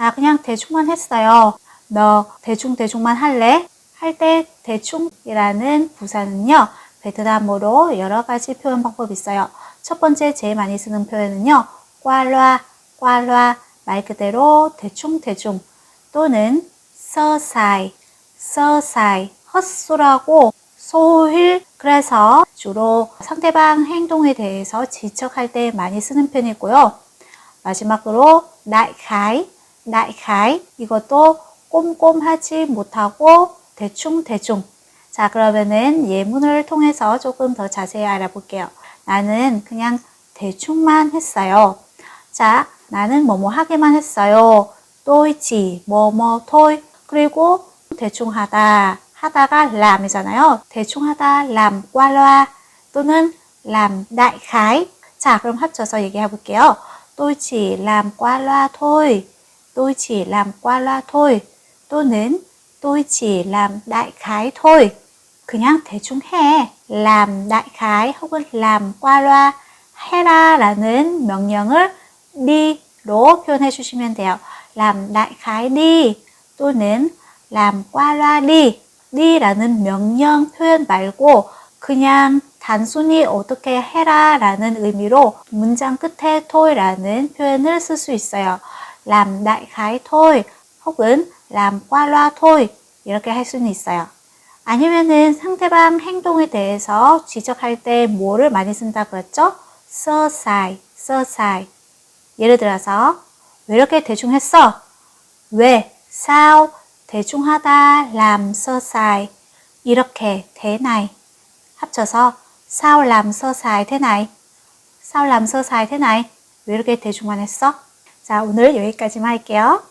나 그냥 대충만 했어요. 너 대충 대충만 할래? 할 때 대충이라는 부사는요. 베트남어로 여러 가지 표현 방법이 있어요. 첫 번째 제일 많이 쓰는 표현은요. 꽈라 꽈라 말 그대로 대충 대충 또는 서사이 서사이 헛소라고 소일 그래서 주로 상대방 행동에 대해서 지적할 때 많이 쓰는 편이고요. 마지막으로 나이카이 나이카이 이것도 꼼꼼하지 못하고 대충 대충 자 그러면은 예문을 통해서 조금 더 자세히 알아볼게요. 나는 그냥 대충만 했어요. 자 나는 뭐뭐 하게만 했어요. 또이치 뭐뭐 토이 그리고 대충 하다 하다가 람이잖아요. 대충 하다 람 꽈라 또는 람 khái 자 그럼 합쳐서 얘기해 볼게요. làm qua loa thôi. Tôi chỉ làm qua loa thôi. 또는 tôi chỉ làm đại khái thôi. 그냥 대충 해. làm đại khái 혹은 làm qua loa 해라 라는 명령을 di로 표현해 주시면 돼요. làm đại khái đi 또는 làm qua loa đi. di라는 명령 표현 말고 그냥 단순히 어떻게 해라 라는 의미로 문장 끝에 토이라는 표현을 쓸 수 있어요. Làm đại khái thôi 혹은 làm qua loa thôi 이렇게 할 수는 있어요. 아니면은 상대방 행동에 대해서 지적할 때 뭐를 많이 쓴다 그랬죠? sơ sài. 예를 들어서 왜 이렇게 대충 했어? 왜? sao? 대충 하다 làm sài. 이렇게 này. 합쳐서 sao làm sài thế này? sao thế này? 왜 이렇게 대충만 했어? 자, 오늘 여기까지만 할게요.